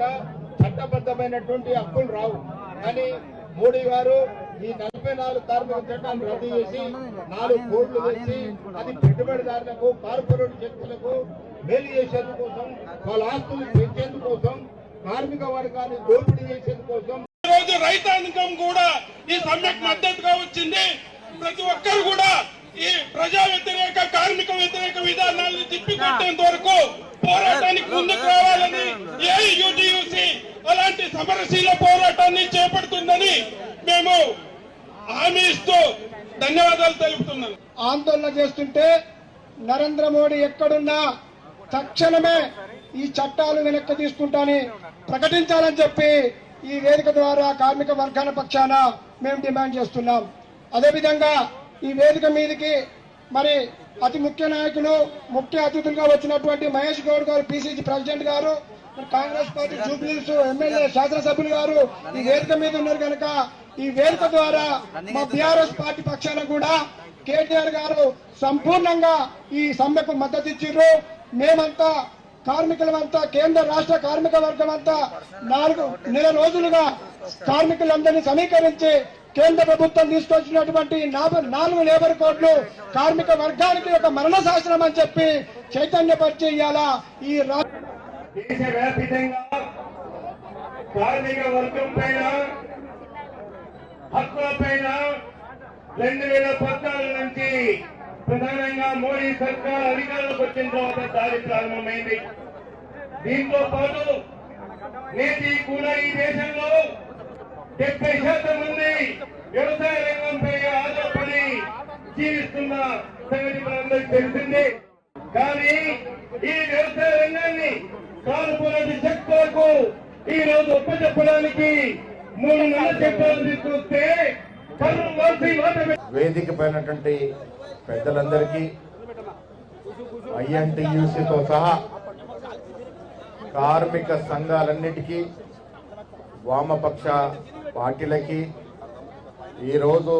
లేకుండా చట్టబద్ధమైనటువంటి హక్కులు రావు. కానీ మోడీ గారు ఈ నలభై నాలుగు కార్మిక చట్టాన్ని రద్దు చేసి నాలుగు కోట్లు వేసి అది పెట్టుబడిదారులకు కార్పొరేట్ శక్తులకు మేలు చేసేందుకోసం వాళ్ళ ఆస్తులు పెంచేందుకోసం కార్మిక వర్గాన్ని దోపిడీ చేసేందుకోసం ఈ రోజు రైతాంగం కూడా ఈ సమ్మెకు మద్దతుగా వచ్చింది. ప్రతి ఒక్కరు కూడా ఈ ప్రజా వ్యతిరేక కార్మిక వ్యతిరేక విధానాలను తిప్పికొట్టేంత వరకు పోరాటానికి ముందుకు రావాలి. సమరశీల పోరాటాన్ని చేపడుతుందని మేము హామీ ఇస్తూ ధన్యవాదాలు తెలుపుతున్నాను ఆందోళన చేస్తుంటే నరేంద్ర మోడీ ఎక్కడున్నా తక్షణమే ఈ చట్టాలు వెనక్కి తీసుకుంటాని ప్రకటించాలని చెప్పి ఈ వేదిక ద్వారా కార్మిక వర్గాల పక్షాన మేము డిమాండ్ చేస్తున్నాం. అదేవిధంగా ఈ వేదిక మీదకి మరి అతి ముఖ్య నాయకులు ముఖ్య అతిథులుగా వచ్చినటువంటి మహేష్ గౌడ్ గారు పిసిసి ప్రెసిడెంట్ గారు కాంగ్రెస్ పార్టీ జూబ్లీస్ ఎమ్మెల్యే శాసనసభ్యులు గారు ఈ వేదిక మీద ఉన్నారు కనుక ఈ వేదిక ద్వారా మా బీఆర్ఎస్ పార్టీ పక్షాన కూడా కేటీఆర్ గారు సంపూర్ణంగా ఈ సమ్మెకు మద్దతు ఇచ్చిర్రు మేమంతా కార్మికులమంతా కేంద్ర రాష్ట్ర కార్మిక వర్గం అంతా నాలుగు నెల రోజులుగా కార్మికులందరినీ సమీకరించి కేంద్ర ప్రభుత్వం తీసుకొచ్చినటువంటి నాలుగు లేబర్ కోడ్లు కార్మిక వర్గానికి ఒక మరణ శాసనం అని చెప్పి చైతన్యపరిచి ఇవాళ ఈ రా దేశవ్యాప్తంగా కార్మిక వర్గం పైన హక్కుల పైన రెండు వేల పద్నాలుగు నుంచి ప్రధానంగా మోడీ సర్కార్ అధికారంలోకి వచ్చిన తర్వాత దాడి ప్రారంభమైంది. దీంతో పాటు నేటి కూడా ఈ దేశంలో డెబ్బై శాతం మంది వ్యవసాయ రంగంపై ఆధారపడి జీవిస్తున్న సంగతి మనందరికీ తెలిసిందే. కానీ ఈ వ్యవసాయ రంగాన్ని కార్పొరేట్ శక్తులకు ఈ రోజు ఒప్పచెప్పడానికి మూడు నెలల చట్టాలు తీసుకొస్తే వేదిక పైనటువంటి పెద్దలందరికీ ఐఎన్టీయూసీతో సహా కార్మిక సంఘాలన్నిటికీ వామపక్ష పార్టీలకి ఈరోజు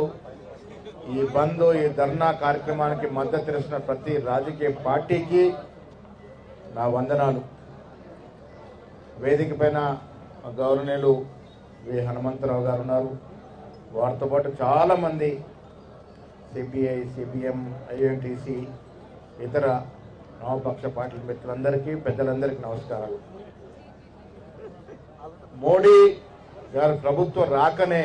ఈ బంద్ ఈ ధర్నా కార్యక్రమానికి మద్దతు ఇస్తున్న ప్రతి రాజకీయ పార్టీకి నా వందనాలు. వేదిక పైన గౌరవనీయులు వి. హనుమంతరావు గారు ఉన్నారు. వారితో పాటు చాలామంది సిపిఐ సిపిఎం ఐఎన్టీసీ ఇతర నవపక్ష పార్టీల మిత్రులందరికీ పెద్దలందరికీ నమస్కారాలు. మోడీ గారి ప్రభుత్వం రాకనే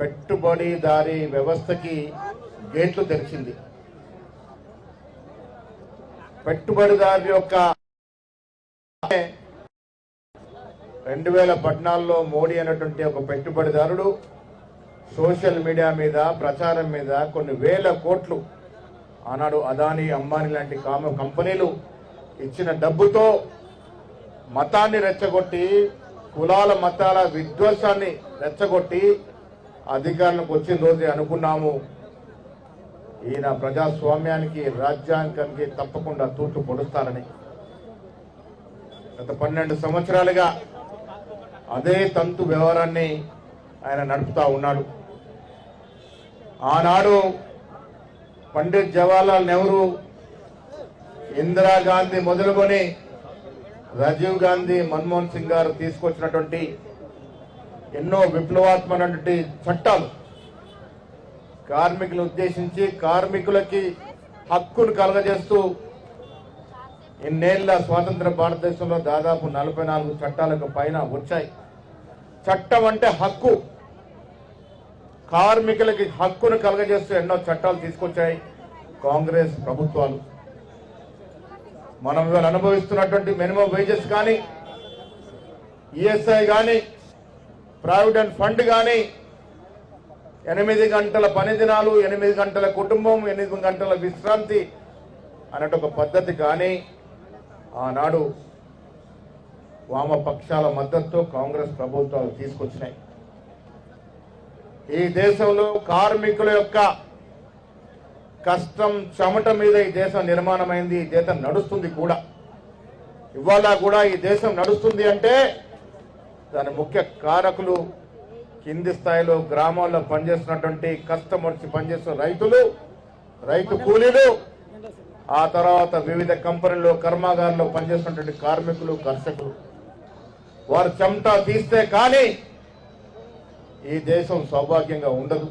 పెట్టుబడిదారీ వ్యవస్థకి గేట్లు తెరిచింది. పెట్టుబడిదారు యొక్క రెండు వేల పద్నాలుగులో మోడీ అనేటువంటి ఒక పెట్టుబడిదారుడు సోషల్ మీడియా మీద ప్రచారం మీద కొన్ని వేల కోట్లు ఆనాడు అదానీ అంబానీ లాంటి కామ కంపెనీలు ఇచ్చిన డబ్బుతో మతాన్ని రెచ్చగొట్టి కులాల మతాల విధ్వంసాన్ని రెచ్చగొట్టి అధికారంలోకి వచ్చిన రోజే అనుకున్నాము. ఈయన ప్రజాస్వామ్యానికి రాజ్యాంగానికి తప్పకుండా తూట్లు పొడుస్తారని. గత పన్నెండు సంవత్సరాలుగా అదే తంతు వ్యవహారాన్ని ఆయన నడుపుతా ఉన్నాడు. ఆనాడు పండిత్ జవహర్లాల్ నెహ్రూ ఇందిరాగాంధీ మొదలుకొని రాజీవ్ గాంధీ మన్మోహన్ సింగ్ గారు తీసుకొచ్చినటువంటి ఎన్నో విప్లవాత్మకటువంటి చట్టాలు కార్మికులను ఉద్దేశించి కార్మికులకి హక్కును కలగజేస్తూ ఇన్నేళ్ళ స్వాతంత్ర భారతదేశంలో దాదాపు నలభై నాలుగు చట్టాలకు పైన వచ్చాయి. చట్టం అంటే హక్కు. కార్మికులకి హక్కును కలగజేస్తూ ఎన్నో చట్టాలు తీసుకొచ్చాయి కాంగ్రెస్ ప్రభుత్వాలు. మనం ఇవాళ అనుభవిస్తున్నటువంటి మినిమం వేజెస్ కానీ ఈఎస్ఐ కానీ ప్రావిడెంట్ ఫండ్ కానీ ఎనిమిది గంటల పని దినాలు ఎనిమిది గంటల కుటుంబం ఎనిమిది గంటల విశ్రాంతి అన్నట్టు ఒక పద్ధతి కానీ ఆనాడు వామపక్షాల మద్దతుతో కాంగ్రెస్ ప్రభుత్వాలు తీసుకొచ్చినాయి. ఈ దేశంలో కార్మికుల యొక్క కష్టం చెమట మీద ఈ దేశం నిర్మాణమైంది ఈ దేశం నడుస్తుంది కూడా. ఇవాళ కూడా ఈ దేశం నడుస్తుంది అంటే దాని ముఖ్య కారకులు కింది స్థాయిలో గ్రామాల్లో పనిచేస్తున్నటువంటి కష్టం వచ్చి పనిచేస్తున్న రైతులు రైతు కూలీలు ఆ తర్వాత వివిధ కంపెనీల్లో కర్మాగారంలో పనిచేస్తున్నటువంటి కార్మికులు కర్షకులు. వారు చెమట తీస్తే కానీ ఈ దేశం సౌభాగ్యంగా ఉండదు.